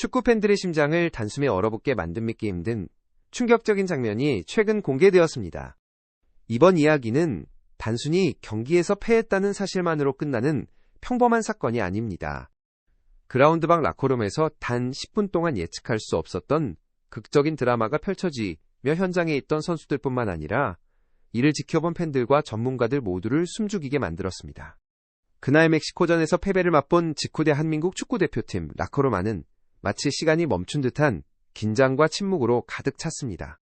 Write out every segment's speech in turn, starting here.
축구 팬들의 심장을 단숨에 얼어붙게 만든 믿기 힘든 충격적인 장면이 최근 공개되었습니다. 이번 이야기는 단순히 경기에서 패했다는 사실만으로 끝나는 평범한 사건이 아닙니다. 그라운드 밖 라코룸에서 단 10분 동안 예측할 수 없었던 극적인 드라마가 펼쳐지며 현장에 있던 선수들뿐만 아니라 이를 지켜본 팬들과 전문가들 모두를 숨죽이게 만들었습니다. 그날 멕시코전에서 패배를 맛본 직후대 한민국 축구대표팀 라코룸안은 마치 시간이 멈춘 듯한 긴장과 침묵으로 가득 찼습니다.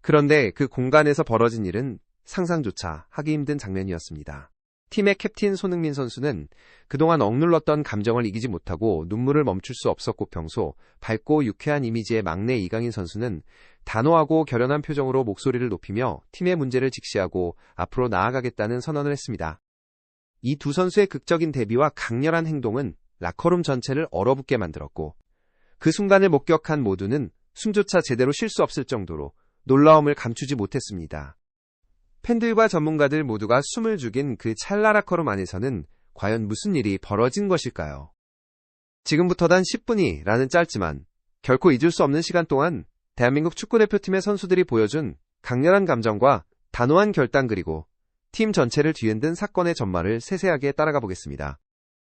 그런데 그 공간에서 벌어진 일은 상상조차 하기 힘든 장면이었습니다. 팀의 캡틴 손흥민 선수는 그동안 억눌렀던 감정을 이기지 못하고 눈물을 멈출 수 없었고 평소 밝고 유쾌한 이미지의 막내 이강인 선수는 단호하고 결연한 표정으로 목소리를 높이며 팀의 문제를 직시하고 앞으로 나아가겠다는 선언을 했습니다. 이 두 선수의 극적인 데뷔와 강렬한 행동은 라커룸 전체를 얼어붙게 만들었고 그 순간을 목격한 모두는 숨조차 제대로 쉴 수 없을 정도로 놀라움을 감추지 못했습니다. 팬들과 전문가들 모두가 숨을 죽인 그 찰나라커룸 안에서는 과연 무슨 일이 벌어진 것일까요? 지금부터 단 10분이 라는 짧지만 결코 잊을 수 없는 시간 동안 대한민국 축구대표팀의 선수들이 보여준 강렬한 감정과 단호한 결단 그리고 팀 전체를 뒤흔든 사건의 전말을 세세하게 따라가 보겠습니다.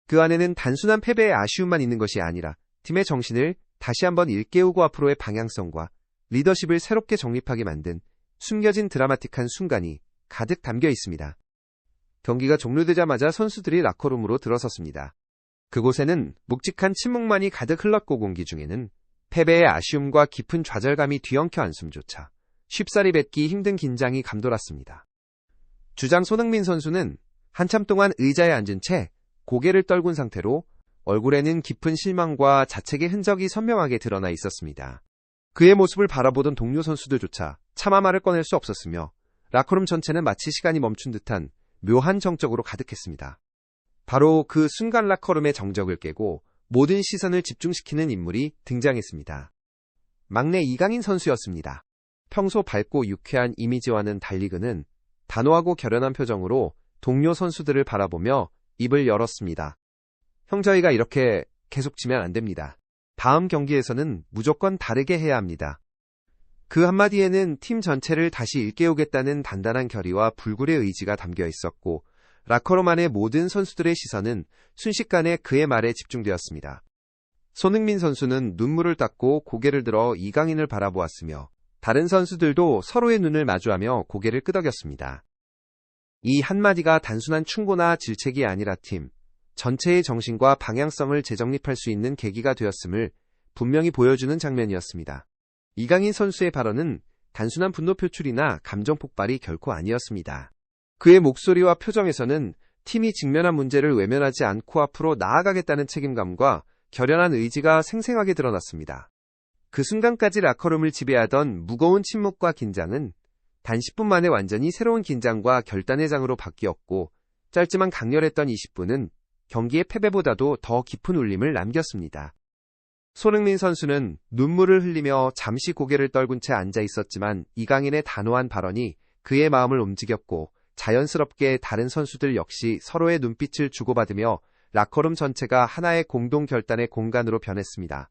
그 안에는 단순한 패배의 아쉬움만 있는 것이 아니라 팀의 정신을 다시 한번 일깨우고 앞으로의 방향성과 리더십을 새롭게 정립하게 만든 숨겨진 드라마틱한 순간이 가득 담겨 있습니다. 경기가 종료되자마자 선수들이 라커룸으로 들어섰습니다. 그곳에는 묵직한 침묵만이 가득 흘렀고 공기 중에는 패배의 아쉬움과 깊은 좌절감이 뒤엉켜 한숨조차 쉽사리 뱉기 힘든 긴장이 감돌았습니다. 주장 손흥민 선수는 한참 동안 의자에 앉은 채 고개를 떨군 상태로 얼굴에는 깊은 실망과 자책의 흔적이 선명하게 드러나 있었습니다. 그의 모습을 바라보던 동료 선수들조차 차마 말을 꺼낼 수 없었으며 라커룸 전체는 마치 시간이 멈춘 듯한 묘한 정적으로 가득했습니다. 바로 그 순간 라커룸의 정적을 깨고 모든 시선을 집중시키는 인물이 등장했습니다. 막내 이강인 선수였습니다. 평소 밝고 유쾌한 이미지와는 달리 그는 단호하고 결연한 표정으로 동료 선수들을 바라보며 입을 열었습니다. 형 저희가 이렇게 계속 지면 안 됩니다. 다음 경기에서는 무조건 다르게 해야 합니다. 그 한마디에는 팀 전체를 다시 일깨우겠다는 단단한 결의와 불굴의 의지가 담겨 있었고 라커로만의 모든 선수들의 시선은 순식간에 그의 말에 집중되었습니다. 손흥민 선수는 눈물을 닦고 고개를 들어 이강인을 바라보았으며 다른 선수들도 서로의 눈을 마주하며 고개를 끄덕였습니다. 이 한마디가 단순한 충고나 질책이 아니라 팀 전체의 정신과 방향성을 재정립할 수 있는 계기가 되었음을 분명히 보여주는 장면이었습니다. 이강인 선수의 발언은 단순한 분노 표출이나 감정 폭발이 결코 아니었습니다. 그의 목소리와 표정에서는 팀이 직면한 문제를 외면하지 않고 앞으로 나아가겠다는 책임감과 결연한 의지가 생생하게 드러났습니다. 그 순간까지 라커룸을 지배하던 무거운 침묵과 긴장은 단 10분 만에 완전히 새로운 긴장과 결단의 장으로 바뀌었고 짧지만 강렬했던 20분은 경기의 패배보다도 더 깊은 울림을 남겼습니다. 손흥민 선수는 눈물을 흘리며 잠시 고개를 떨군 채 앉아 있었지만 이강인의 단호한 발언이 그의 마음을 움직였고 자연스럽게 다른 선수들 역시 서로의 눈빛을 주고받으며 라커룸 전체가 하나의 공동 결단의 공간으로 변했습니다.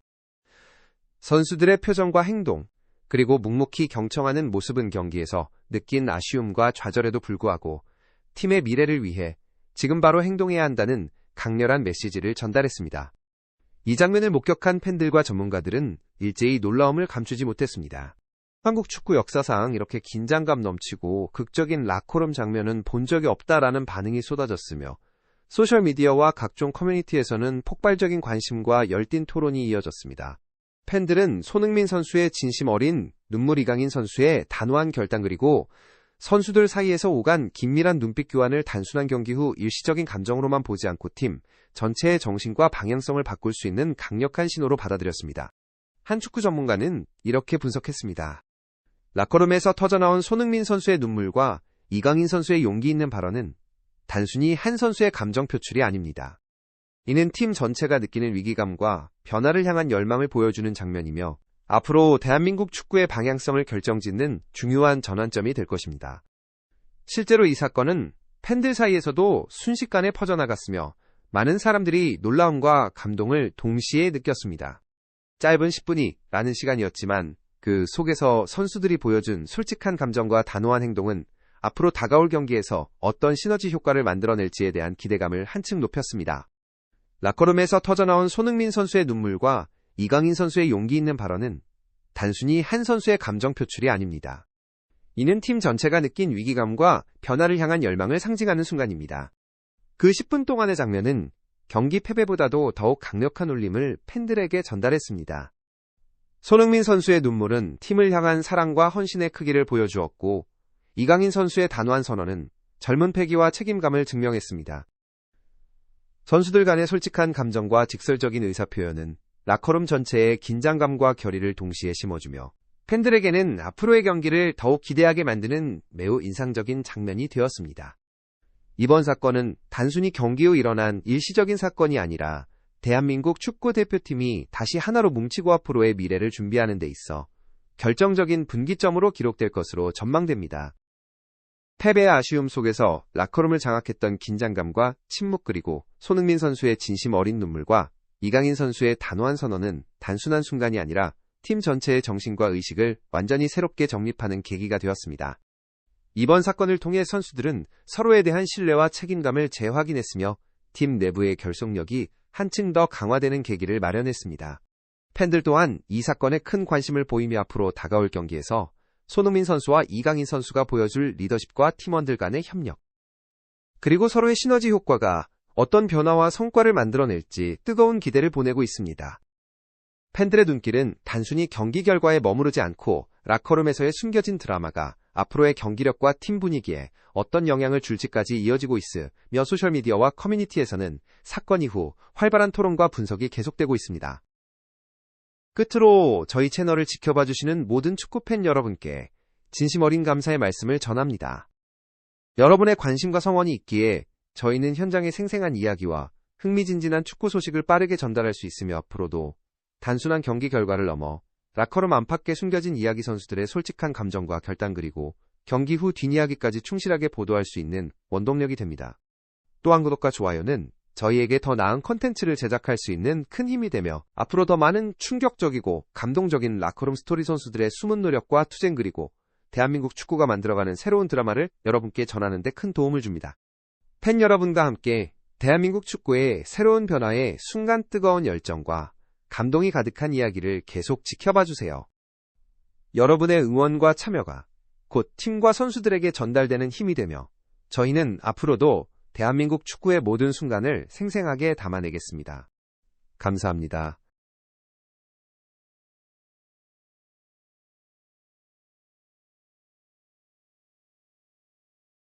선수들의 표정과 행동, 그리고 묵묵히 경청하는 모습은 경기에서 느낀 아쉬움과 좌절에도 불구하고 팀의 미래를 위해 지금 바로 행동해야 한다는 강렬한 메시지를 전달했습니다. 이 장면을 목격한 팬들과 전문가들은 일제히 놀라움을 감추지 못했습니다. 한국 축구 역사상 이렇게 긴장감 넘치고 극적인 라코룸 장면은 본 적이 없다라는 반응이 쏟아졌으며 소셜미디어와 각종 커뮤니티에서는 폭발적인 관심과 열띤 토론이 이어졌습니다. 팬들은 손흥민 선수의 진심 어린 눈물 이강인 선수의 단호한 결단 그리고 선수들 사이에서 오간 긴밀한 눈빛 교환을 단순한 경기 후 일시적인 감정으로만 보지 않고 팀 전체의 정신과 방향성을 바꿀 수 있는 강력한 신호로 받아들였습니다. 한 축구 전문가는 이렇게 분석했습니다. 라커룸에서 터져나온 손흥민 선수의 눈물과 이강인 선수의 용기 있는 발언은 단순히 한 선수의 감정 표출이 아닙니다. 이는 팀 전체가 느끼는 위기감과 변화를 향한 열망을 보여주는 장면이며 앞으로 대한민국 축구의 방향성을 결정짓는 중요한 전환점이 될 것입니다. 실제로 이 사건은 팬들 사이에서도 순식간에 퍼져나갔으며 많은 사람들이 놀라움과 감동을 동시에 느꼈습니다. 짧은 10분이 라는 시간이었지만 그 속에서 선수들이 보여준 솔직한 감정과 단호한 행동은 앞으로 다가올 경기에서 어떤 시너지 효과를 만들어낼지에 대한 기대감을 한층 높였습니다. 라커룸에서 터져나온 손흥민 선수의 눈물과 이강인 선수의 용기 있는 발언은 단순히 한 선수의 감정 표출이 아닙니다. 이는 팀 전체가 느낀 위기감과 변화를 향한 열망을 상징하는 순간입니다. 그 10분 동안의 장면은 경기 패배보다도 더욱 강력한 울림을 팬들에게 전달했습니다. 손흥민 선수의 눈물은 팀을 향한 사랑과 헌신의 크기를 보여주었고, 이강인 선수의 단호한 선언은 젊은 패기와 책임감을 증명했습니다. 선수들 간의 솔직한 감정과 직설적인 의사표현은 라커룸 전체의 긴장감과 결의를 동시에 심어주며 팬들에게는 앞으로의 경기를 더욱 기대하게 만드는 매우 인상적인 장면이 되었습니다. 이번 사건은 단순히 경기 후 일어난 일시적인 사건이 아니라 대한민국 축구 대표팀이 다시 하나로 뭉치고 앞으로의 미래를 준비하는 데 있어 결정적인 분기점으로 기록될 것으로 전망됩니다. 패배의 아쉬움 속에서 라커룸을 장악했던 긴장감과 침묵 그리고 손흥민 선수의 진심 어린 눈물과 이강인 선수의 단호한 선언은 단순한 순간이 아니라 팀 전체의 정신과 의식을 완전히 새롭게 정립하는 계기가 되었습니다. 이번 사건을 통해 선수들은 서로에 대한 신뢰와 책임감을 재확인했으며 팀 내부의 결속력이 한층 더 강화되는 계기를 마련했습니다. 팬들 또한 이 사건에 큰 관심을 보이며 앞으로 다가올 경기에서 손흥민 선수와 이강인 선수가 보여줄 리더십과 팀원들 간의 협력, 그리고 서로의 시너지 효과가 어떤 변화와 성과를 만들어낼지 뜨거운 기대를 보내고 있습니다. 팬들의 눈길은 단순히 경기 결과에 머무르지 않고 라커룸에서의 숨겨진 드라마가 앞으로의 경기력과 팀 분위기에 어떤 영향을 줄지까지 이어지고 있으며 소셜미디어와 커뮤니티에서는 사건 이후 활발한 토론과 분석이 계속되고 있습니다. 끝으로 저희 채널을 지켜봐 주시는 모든 축구팬 여러분께 진심 어린 감사의 말씀을 전합니다. 여러분의 관심과 성원이 있기에 저희는 현장의 생생한 이야기와 흥미진진한 축구 소식을 빠르게 전달할 수 있으며 앞으로도 단순한 경기 결과를 넘어 라커룸 안팎에 숨겨진 이야기 선수들의 솔직한 감정과 결단 그리고 경기 후 뒷이야기까지 충실하게 보도할 수 있는 원동력이 됩니다. 또한 구독과 좋아요는 저희에게 더 나은 컨텐츠를 제작할 수 있는 큰 힘이 되며 앞으로 더 많은 충격적이고 감동적인 라커룸 스토리 선수들의 숨은 노력과 투쟁 그리고 대한민국 축구가 만들어가는 새로운 드라마를 여러분께 전하는 데 큰 도움을 줍니다. 팬 여러분과 함께 대한민국 축구의 새로운 변화에 순간 뜨거운 열정과 감동이 가득한 이야기를 계속 지켜봐 주세요. 여러분의 응원과 참여가 곧 팀과 선수들에게 전달되는 힘이 되며 저희는 앞으로도 대한민국 축구의 모든 순간을 생생하게 담아내겠습니다. 감사합니다.